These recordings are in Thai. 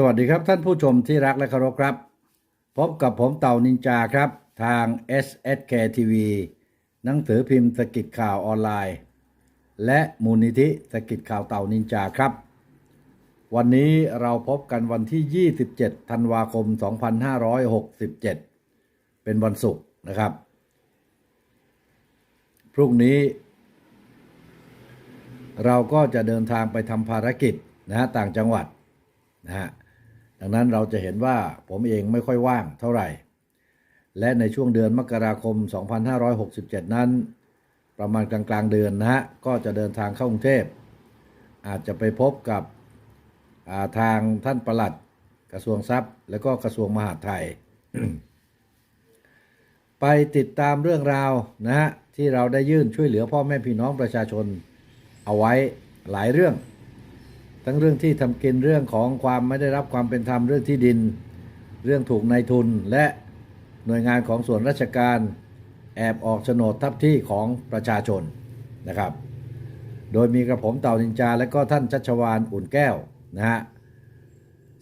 สวัสดีครับท่านผู้ชมที่รักและเคารพครับ พบกับผมเต่านินจาครับ ทาง SSK TV หนังสือพิมพ์สกิดข่าวออนไลน์ และมูลนิธิสกิดข่าวเต่านินจาครับ วันนี้เราพบกันวันที่ 27 ธันวาคม 2567 เป็นวันศุกร์นะครับ พรุ่งนี้ เราก็จะเดินทางไปทำภารกิจนะฮะต่างจังหวัดนะฮะ ดังนั้นเราจะเห็นว่าผมเองไม่ค่อยว่างเท่าไหร่ และในช่วงเดือนมกราคม 2567 นั้น ประมาณกลางกลางเดือนนะฮะ ก็จะเดินทางเข้ากรุงเทพ อาจจะไปพบกับาทางท่านประหลัดกระทรวงทรัพย์ และก็กระทรวงมหาดไทย ไปติดตามเรื่องราวนะฮะที่เราได้ยื่นช่วยเหลือพ่อแม่พี่น้องประชาชนเอาไว้หลายเรื่อง ทั้งเรื่องที่ทำกินเรื่องของความไม่ได้รับความเป็นธรรมเรื่องที่ดิน เรื่องถูกนายทุนและหน่วยงานของส่วนราชการแอบออกโฉนดทับที่ของประชาชนนะครับ โดยมีกระผมเต่านินจา และก็ท่านชัชวานอุ่นแก้วนะฮะ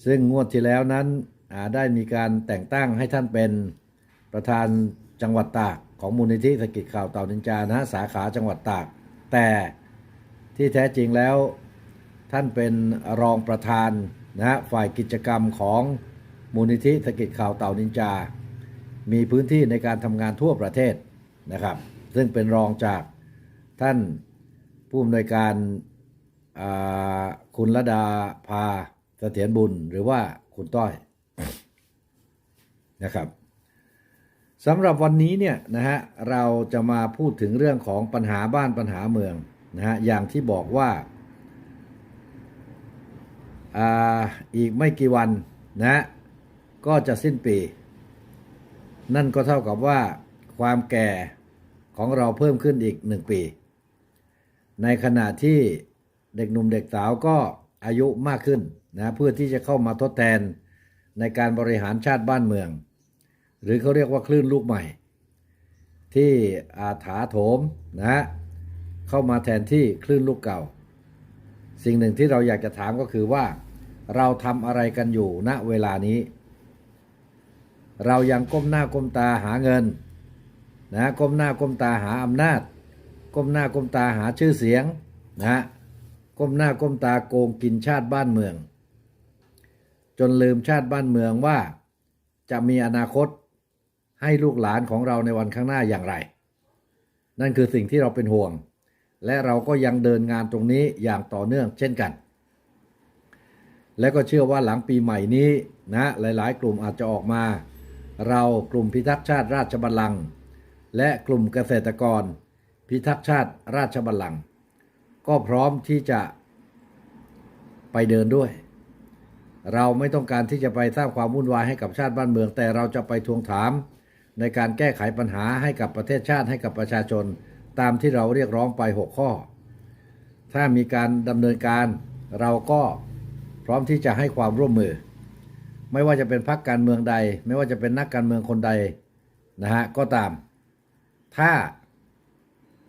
ซึ่งงวดที่แล้วนั้นได้มีการแต่งตั้งให้ท่านเป็นประธานจังหวัดตากของมูลนิธิสกิจข่าวเต่านินจานะสาขาจังหวัดตาก แต่ที่แท้จริงแล้ว ท่านเป็นรองประธานนะฮะฝ่ายกิจกรรมของมูลนิธิสกิจข่าวเต่านินจา มีพื้นที่ในการทำงานทั่วประเทศนะครับ ซึ่งเป็นรองจากท่านผู้อำนวยการาคุณระดาพาเสถียรบุญหรือว่าคุณต้อยนะครับสำหรับวันนี้เนี่ยนะฮะเราจะมาพูดถึงเรื่องของปัญหาบ้านปัญหาเมืองนะฮะอย่างที่บอกว่า อีกไม่กี่วันนะ ก็จะสิ้นปี นั่นก็เท่ากับว่าความแก่ของเราเพิ่มขึ้นอีกหนึ่งปี ในขณะที่เด็กหนุ่มเด็กสาวก็อายุมากขึ้นนะเพื่อที่จะเข้ามาทดแทนในการบริหารชาติบ้านเมือง หรือเขาเรียกว่าคลื่นลูกใหม่ ที่อาถาโถมนะเข้ามาแทนที่คลื่นลูกเก่า สิ่งหนึ่งที่เราอยากจะถามก็คือว่า เราทำอะไรกันอยู่ณเวลานี้ เรายังก้มหน้าก้มตาหาเงินนะก้มหน้าก้มตาหาอำนาจ ก้มหน้าก้มตาหาชื่อเสียงนะก้มหน้าก้มตาโกงกินชาติบ้านเมือง จนลืมชาติบ้านเมืองว่าจะมีอนาคตให้ลูกหลานของเราในวันข้างหน้าอย่างไร นั่นคือสิ่งที่เราเป็นห่วง และเราก็ยังเดินงานตรงนี้อย่างต่อเนื่องเช่นกัน และก็เชื่อว่าหลังปีใหม่นี้นะหลายๆ กลุ่มอาจจะออกมา เรากลุ่มพิทักษ์ชาติราชบัลลังก์และกลุ่มเกษตรกร พิทักษ์ชาติราชบัลลังก์ก็พร้อมที่จะไปเดินด้วย เราไม่ต้องการที่จะไปสร้างความวุ่นวายให้กับชาติบ้านเมือง แต่เราจะไปทวงถาม ในการแก้ไขปัญหาให้กับประเทศชาติให้กับประชาชน ตามที่เราเรียกร้องไป 6 ข้อ ถ้ามีการดำเนินการเราก็ พร้อมที่จะให้ความร่วมมือ ไม่ว่าจะเป็นพรรคการเมืองใด ไม่ว่าจะเป็นนักการเมืองคนใดนะฮะก็ตาม ถ้า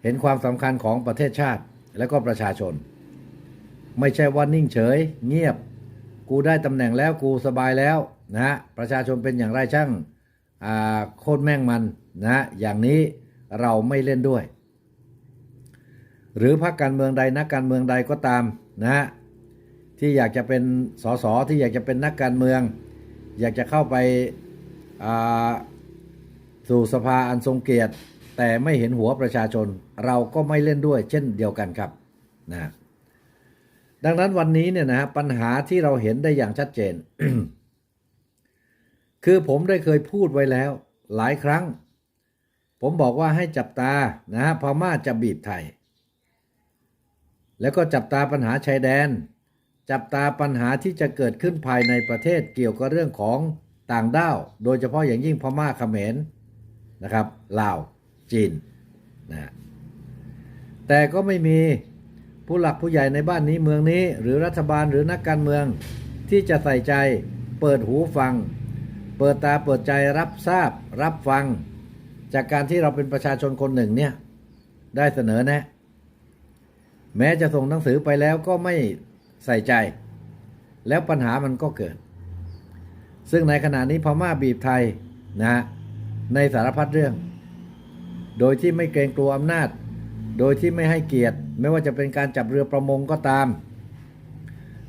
เห็นความสำคัญของประเทศชาติและก็ประชาชน ไม่ใช่ว่านิ่งเฉย เงียบ กูได้ตำแหน่งแล้วกูสบายแล้วนะฮะประชาชนเป็นอย่างไรช่างอ่าโคตรแม่งมันนะฮะอย่างนี้เราไม่เล่นด้วย หรือพรรคการเมืองใดนักการเมืองใดก็ตามนะฮะ ที่อยากจะเป็นสสที่อยากจะเป็นนักการเมือง อยากจะเข้าไปาสู่สภาอันทรงเกียรติ แต่ไม่เห็นหัวประชาชน เราก็ไม่เล่นด้วยเช่นเดียวกันครับนะฮะดังนั้นวันนี้เนี่ยนะฮะปัญหาที่เราเห็นได้อย่างชัดเจน คือผมได้เคยพูดไว้แล้วหลายครั้ง ผมบอกว่าให้จับตานะฮะพม่าจะบีบไทย แล้วก็จับตาปัญหาชายแดน จับตาปัญหาที่จะเกิดขึ้นภายในประเทศเกี่ยวกับเรื่องของต่างด้าว โดยเฉพาะอย่างยิ่งพม่าเขมรนะครับลาวจีนนะฮะแต่ก็ไม่มีผู้หลักผู้ใหญ่ในบ้านนี้เมืองนี้ หรือรัฐบาลหรือนักการเมืองที่จะใส่ใจเปิดหูฟัง เปิดตาเปิดใจรับทราบ รับฟัง จากการที่เราเป็นประชาชนคนหนึ่งเนี่ยได้เสนอแนะ แม้จะส่งหนังสือไปแล้วก็ไม่ ใส่ใจ แล้วปัญหามันก็เกิด ซึ่งในขณะนี้พม่าบีบไทยนะฮะในสารพัดเรื่อง โดยที่ไม่เกรงกลัวอำนาจ โดยที่ไม่ให้เกียรติ ไม่ว่าจะเป็นการจับเรือประมงก็ตาม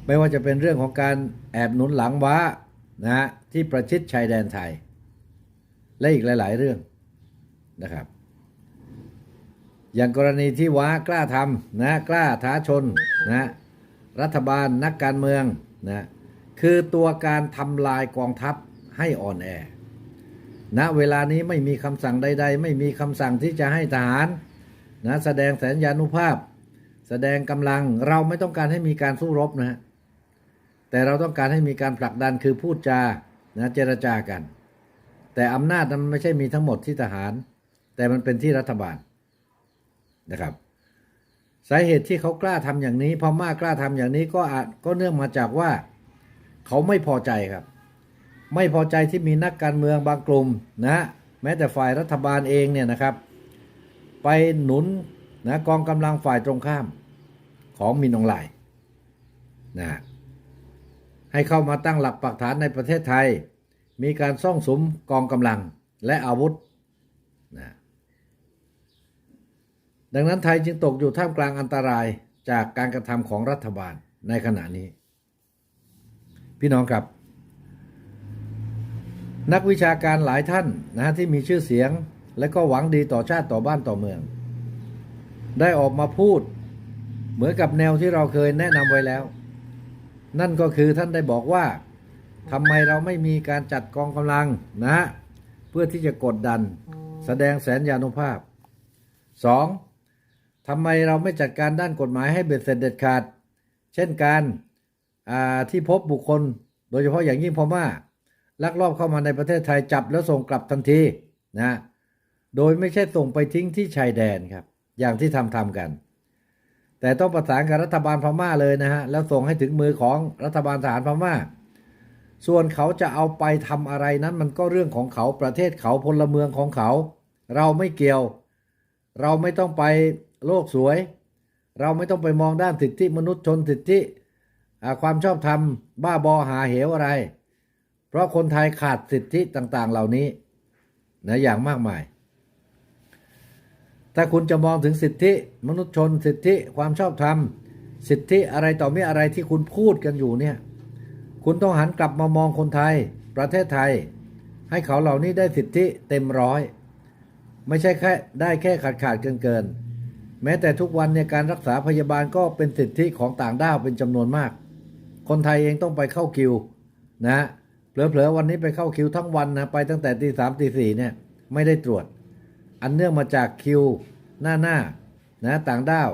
ไม่ว่าจะเป็นเรื่องของการแอบหนุนหลังว้านะฮะที่ประชิดชายแดนไทย และอีกหลาย ๆ เรื่องนะครับ อย่างกรณีที่ว้ากล้าทำนะกล้าท้าชนนะ รัฐบาลนักการเมืองนะคือตัวการทำลายกองทัพให้อ่อนแอณเวลานี้ไม่มีคำสั่งใด ๆ ไม่มีคำสั่งที่จะให้ทหารนะแสดงแสนยานุภาพ แสดงกำลังเราไม่ต้องการให้มีการสู้รบนะฮะแต่เราต้องการให้มีการผลักดันคือพูดจานะเจรจากัน แต่อำนาจมันไม่ใช่มีทั้งหมดที่ทหาร แต่มันเป็นที่รัฐบาลนะครับ สาเหตุที่เขากล้าทำอย่างนี้พม่ากล้าทำอย่างนี้ก็อาจก็เนื่องมาจากว่า เขาไม่พอใจครับ ไม่พอใจที่มีนักการเมืองบางกลุ่มนะ แม้แต่ฝ่ายรัฐบาลเองเนี่ยนะครับ ไปหนุนนะกองกำลังฝ่ายตรงข้ามของมินองไลน์นะให้เข้ามาตั้งหลักปักฐานในประเทศไทย มีการซ่องสมกองกำลังและอาวุธนะ ดังนั้นไทยจึงตกอยู่ท่ามกลางอันตรายจากการกระทำของรัฐบาลในขณะนี้ พี่น้องครับ นักวิชาการหลายท่านนะฮะที่มีชื่อเสียง และก็หวังดีต่อชาติต่อบ้านต่อเมือง ได้ออกมาพูดเหมือนกับแนวที่เราเคยแนะนำไว้แล้ว นั่นก็คือท่านได้บอกว่าทำไมเราไม่มีการจัดกองกำลังนะฮะเพื่อที่จะกดดัน แสดงแสนยานุภาพ 2. ทำไมเราไม่จัดการด้านกฎหมายให้เบ็ดเสร็จเด็ดขาด เช่นการที่พบบุคคล โดยเฉพาะอย่างยิ่งพม่าลักลอบเข้ามาในประเทศไทยจับแล้วส่งกลับทันทีนะโดยไม่ใช่ส่งไปทิ้งที่ชายแดนครับ อย่างที่ทำทำกัน แต่ต้องประสานกับรัฐบาลพม่าเลยนะฮะแล้วส่งให้ถึงมือของรัฐบาลทหารพม่า ส่วนเขาจะเอาไปทำอะไรนั้นมันก็เรื่องของเขาประเทศเขาพลเมืองของเขา เราไม่เกี่ยว เราไม่ต้องไป โลกสวย เราไม่ต้องไปมองด้านสิทธิมนุษยชนสิทธิความชอบธรรม บ้าบอหาเหวอะไร เพราะคนไทยขาดสิทธิต่างๆ เหล่านี้นะอย่างมากมาย ถ้าคุณจะมองถึงสิทธิมนุษยชน สิทธิความชอบธรรม สิทธิอะไรต่อมีอะไรที่คุณพูดกันอยู่เนี่ย คุณต้องหันกลับมามองคนไทย ประเทศไทย ให้เขาเหล่านี้ได้สิทธิเต็มร้อย ไม่ใช่แค่ได้แค่ขาดขาดเกินเกิน แม้แต่ทุกวันเนี่ยการรักษาพยาบาลก็เป็นสิทธิของต่างด้าวเป็นจำนวนมาก คนไทยเองต้องไปเข้าคิวนะเผลอๆวันนี้ไปเข้าคิวทั้งวันนะไปตั้งแต่ตีสามตีสี่เนี่ยไม่ได้ตรวจ อันเนื่องมาจากคิวหน้าหน้านะต่างด้าว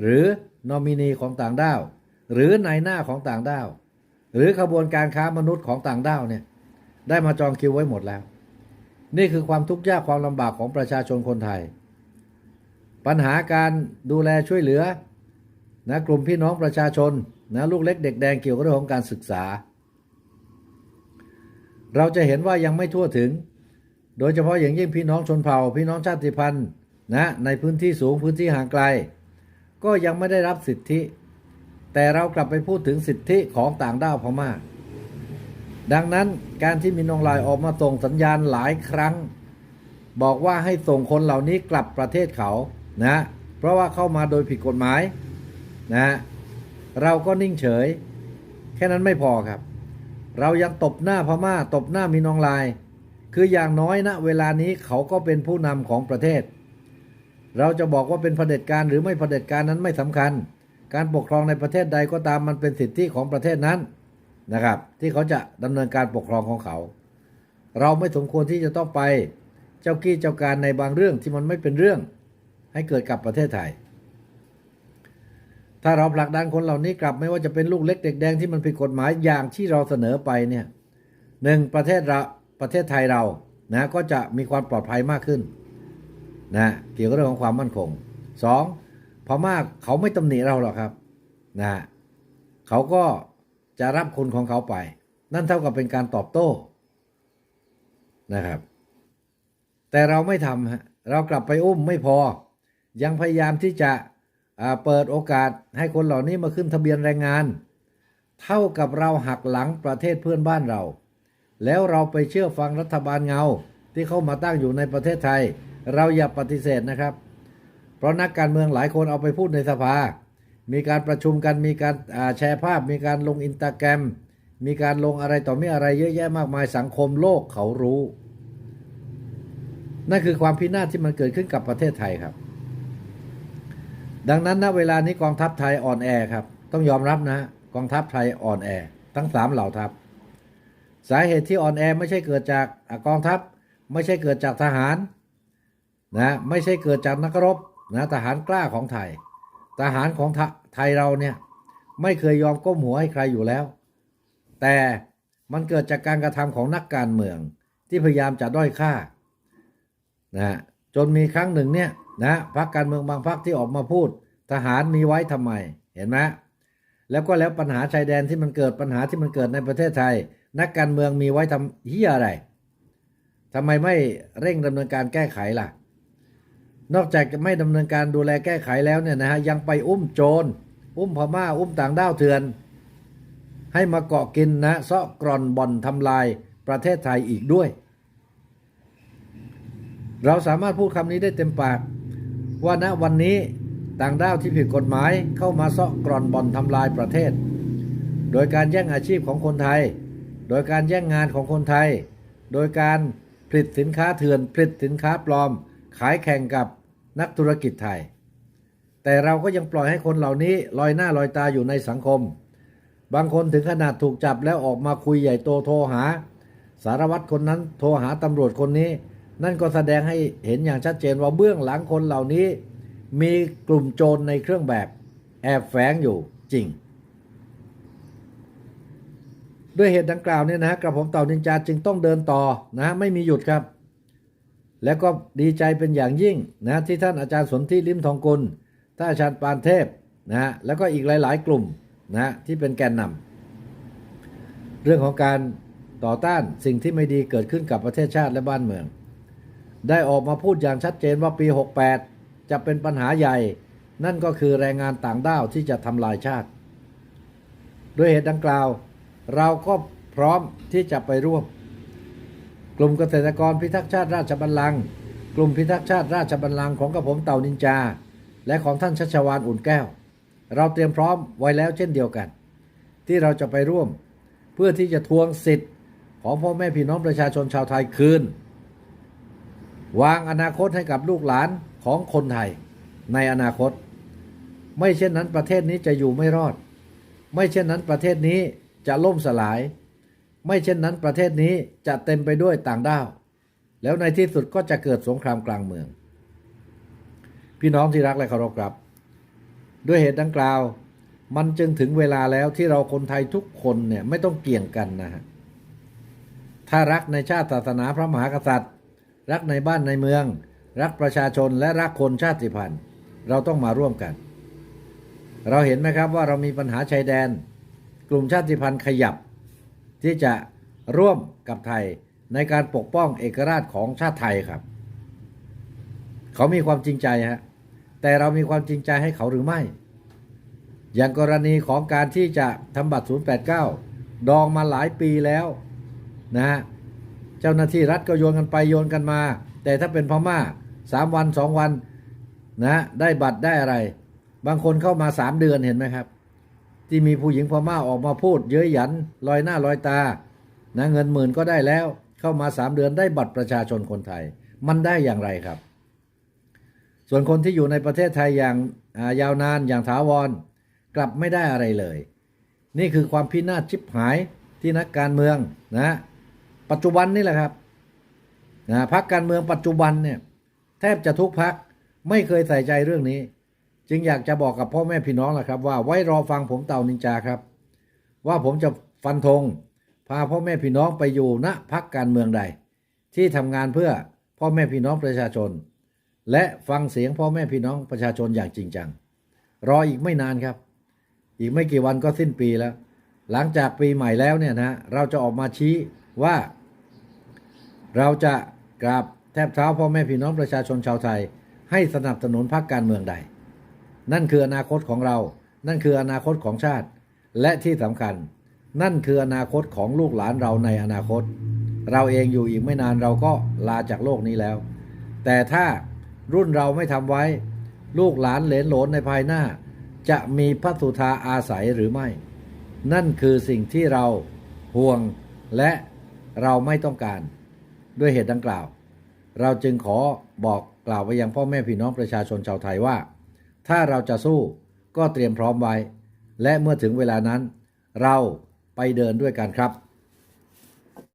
หรือนอมินีของต่างด้าว หรือนายหน้าของต่างด้าว หรือขบวนการค้ามนุษย์ของต่างด้าวเนี่ยได้มาจองคิวไว้หมดแล้ว นี่คือความทุกข์ยากความลำบากของประชาชนคนไทย ปัญหาการดูแลช่วยเหลือนะกลุ่มพี่น้องประชาชนนะลูกเล็กเด็กแดงเกี่ยวกับเรื่องของการศึกษา เราจะเห็นว่ายังไม่ทั่วถึง โดยเฉพาะอย่างยิ่งพี่น้องชนเผ่า พี่น้องชาติพันธุ์นะในพื้นที่สูงพื้นที่ห่างไกล ก็ยังไม่ได้รับสิทธิ แต่เรากลับไปพูดถึงสิทธิของต่างด้าวพม่าดังนั้นการที่มินอองลน์ออกมาส่งสัญญาณหลายครั้ง บอกว่าให้ส่งคนเหล่านี้กลับประเทศเขา นะเพราะว่าเข้ามาโดยผิดกฎหมายนะเราก็นิ่งเฉย แค่นั้นไม่พอครับ เรายังตบหน้าพม่า ตบหน้ามินองลน์คืออย่างน้อยนะเวลานี้เขาก็เป็นผู้นำของประเทศ เราจะบอกว่าเป็นเผด็จการหรือไม่เผด็จการนั้นไม่สำคัญ การปกครองในประเทศใดก็ตามมันเป็นสิทธิของประเทศนั้นนะครับ ที่เขาจะดำเนินการปกครองของเขา เราไม่สมควรที่จะต้องไปเจ้ากี้เจ้าการในบางเรื่องที่มันไม่เป็นเรื่อง ให้เกิดกับประเทศไทย ถ้าเราผลักดันคนเหล่านี้กลับไม่ว่าจะเป็นลูกเล็กเด็กแดงที่มันผิดกฎหมายอย่างที่เราเสนอไปเนี่ยหนึ่งประเทศเราประเทศไทยเรานะก็จะมีความปลอดภัยมากขึ้นนะเกี่ยวกับเรื่องของความมั่นคงสองพม่าเขาไม่ตำหนิเราหรอกครับนะเขาก็จะรับคนของเขาไป นั่นเท่ากับเป็นการตอบโต้นะครับ แต่เราไม่ทำฮะเรากลับไปอุ้มไม่พอ ยังพยายามที่จะเปิดโอกาสให้คนเหล่านี้มาขึ้นทะเบียนแรงงาน เท่ากับเราหักหลังประเทศเพื่อนบ้านเรา แล้วเราไปเชื่อฟังรัฐบาลเงาที่เข้ามาตั้งอยู่ในประเทศไทย เราอย่าปฏิเสธนะครับ เพราะนักการเมืองหลายคนเอาไปพูดในสภา มีการประชุมกันมีการแชร์ภาพ มีการลงอินตาแกรม มีการลงอะไรต่อมีอะไรเยอะแยะมากมายสังคมโลกเขารู้ นั่นคือความพินาศที่มันเกิดขึ้นกับประเทศไทยครับ ดังนั้นณเวลานี้กองทัพไทยอ่อนแอครับ ต้องยอมรับนะกองทัพไทยอ่อนแอ ทั้งสามเหล่าทัพ สาเหตุที่อ่อนแอไม่ใช่เกิดจากกองทัพ ไม่ใช่เกิดจากทหารนะไม่ใช่เกิดจากนักรบนะทหารกล้าของไทย ทหารของไทยเราเนี่ยไม่เคยยอมก้มหัวให้ใครอยู่แล้ว แต่มันเกิดจากการกระทำของนักการเมืองที่พยายามจะด้อยค่านะจนมีครั้งหนึ่งเนี่ย นะพรรคการเมืองบางพรรคที่ออกมาพูด ทหารมีไว้ทำไมเห็นไหมแล้วก็แล้วปัญหาชายแดนที่มันเกิดปัญหาที่มันเกิดในประเทศไทย นักการเมืองมีไว้ทำเฮียอะไรทำไมไม่เร่งดำเนินการแก้ไขล่ะ นอกจากจะไม่ดำเนินการดูแลแก้ไขแล้วเนี่ยนะฮะยังไปอุ้มโจร อุ้มพม่า อุ้มต่างด้าวเถื่อน ให้มาเกาะกินนะเซาะกร่อนบ่อนทำลายประเทศไทยอีกด้วย เราสามารถพูดคำนี้ได้เต็มปาก ว่าณวันนี้ต่างด้าวที่ผิดกฎหมายเข้ามาเซาะกร่อนบ่อนทำลายประเทศ โดยการแย่งอาชีพของคนไทย โดยการแย่งงานของคนไทย โดยการผลิตสินค้าเถื่อนผลิตสินค้าปลอม ขายแข่งกับนักธุรกิจไทย แต่เราก็ยังปล่อยให้คนเหล่านี้ลอยหน้าลอยตาอยู่ในสังคม บางคนถึงขนาดถูกจับแล้วออกมาคุยใหญ่โตโทรหา สารวัตรคนนั้นโทรหาตำรวจคนนี้ นั่นก็แสดงให้เห็นอย่างชัดเจนว่าเบื้องหลังคนเหล่านี้ มีกลุ่มโจรในเครื่องแบบ แอบแฝงอยู่จริง ด้วยเหตุดังกล่าวเนี่ยนะกระผมเต่านินจาจึงต้องเดินต่อนะไม่มีหยุดครับ แล้วก็ดีใจเป็นอย่างยิ่งนะที่ท่านอาจารย์สนธิลิมทองกุลท่านอาจารย์ปานเทพนะฮะแล้วก็อีกหลาย ๆ กลุ่มนะที่เป็นแกนนำเรื่องของการต่อต้านสิ่งที่ไม่ดีเกิดขึ้นกับประเทศชาติและบ้านเมือง ได้ออกมาพูดอย่างชัดเจนว่าปี 68 จะเป็นปัญหาใหญ่ นั่นก็คือแรงงานต่างด้าวที่จะทำลายชาติ ด้วยเหตุดังกล่าว เราก็พร้อมที่จะไปร่วม กลุ่มเกษตรกรพิทักษ์ชาติราชบัลลังก์กลุ่มพิทักษ์ชาติราชบัลลังก์ของกระผมเต่านินจา และของท่านชัชวานอุ่นแก้ว เราเตรียมพร้อมไว้แล้วเช่นเดียวกัน ที่เราจะไปร่วม เพื่อที่จะทวงสิทธิ์ของพ่อแม่พี่น้องประชาชนชาวไทยคืน วางอนาคตให้กับลูกหลานของคนไทยในอนาคต ไม่เช่นนั้นประเทศนี้จะอยู่ไม่รอด ไม่เช่นนั้นประเทศนี้จะล่มสลาย ไม่เช่นนั้นประเทศนี้จะเต็มไปด้วยต่างด้าว แล้วในที่สุดก็จะเกิดสงครามกลางเมือง พี่น้องที่รักและเคารพครับ ด้วยเหตุดังกล่าว มันจึงถึงเวลาแล้วที่เราคนไทยทุกคนเนี่ยไม่ต้องเกี่ยงกันนะฮะถ้ารักในชาติศาสนาพระมหากษัตริย์ รักในบ้านในเมือง รักประชาชนและรักคนชาติพันธุ์ เราต้องมาร่วมกัน เราเห็นไหมครับว่าเรามีปัญหาชายแดน กลุ่มชาติพันธุ์ขยับ ที่จะร่วมกับไทยในการปกป้องเอกราชของชาติไทยครับ เขามีความจริงใจฮะแต่เรามีความจริงใจให้เขาหรือไม่ อย่างกรณีของการที่จะทำบัตร 089 ดองมาหลายปีแล้วนะฮะ เจ้าหน้าที่รัฐก็โยนกันไปโยนกันมา แต่ถ้าเป็นพม่าสามวันสองวันนะได้บัตรได้อะไร บางคนเข้ามาสามเดือนเห็นไหมครับ ที่มีผู้หญิงพม่าออกมาพูด เย้ยหยันลอยหน้าลอยตานะเงินหมื่นก็ได้แล้ว เข้ามาสามเดือนได้บัตรประชาชนคนไทย มันได้อย่างไรครับ ส่วนคนที่อยู่ในประเทศไทยอย่างายาวนานอย่างถาวรกลับไม่ได้อะไรเลย นี่คือความพินาศชิบหายที่นักการเมืองนะ ปัจจุบันนี่แหละครับนะพักการเมืองปัจจุบันเนี่ยแทบจะทุกพักไม่เคยใส่ใจเรื่องนี้ จึงอยากจะบอกกับพ่อแม่พี่น้องแหละครับ ว่าไว้รอฟังผมเต่านินจาครับ ว่าผมจะฟันธงพาพ่อแม่พี่น้องไปอยู่ณพักการเมืองใด ที่ทำงานเพื่อพ่อแม่พี่น้องประชาชน และฟังเสียงพ่อแม่พี่น้องประชาชนอย่างจริงจัง รออีกไม่นานครับ อีกไม่กี่วันก็สิ้นปีแล้ว หลังจากปีใหม่แล้วเนี่ยนะเราจะออกมาชี้ว่า เราจะกราบแทบเท้าพ่อแม่พี่น้องประชาชนชาวไทย ให้สนับสนุนพรรคการเมืองใด นั่นคืออนาคตของเรา นั่นคืออนาคตของชาติ และที่สำคัญ นั่นคืออนาคตของลูกหลานเราในอนาคต เราเองอยู่อีกไม่นานเราก็ลาจากโลกนี้แล้ว แต่ถ้ารุ่นเราไม่ทำไว้ ลูกหลานเหลนหลนในภายหน้า จะมีพระสุธาอาศัยหรือไม่ นั่นคือสิ่งที่เราห่วงและเราไม่ต้องการ ด้วยเหตุดังกล่าว เราจึงขอบอกกล่าวไปยังพ่อแม่พี่น้องประชาชนชาวไทยว่า ถ้าเราจะสู้ก็เตรียมพร้อมไว้ และเมื่อถึงเวลานั้น เราไปเดินด้วยกันครับ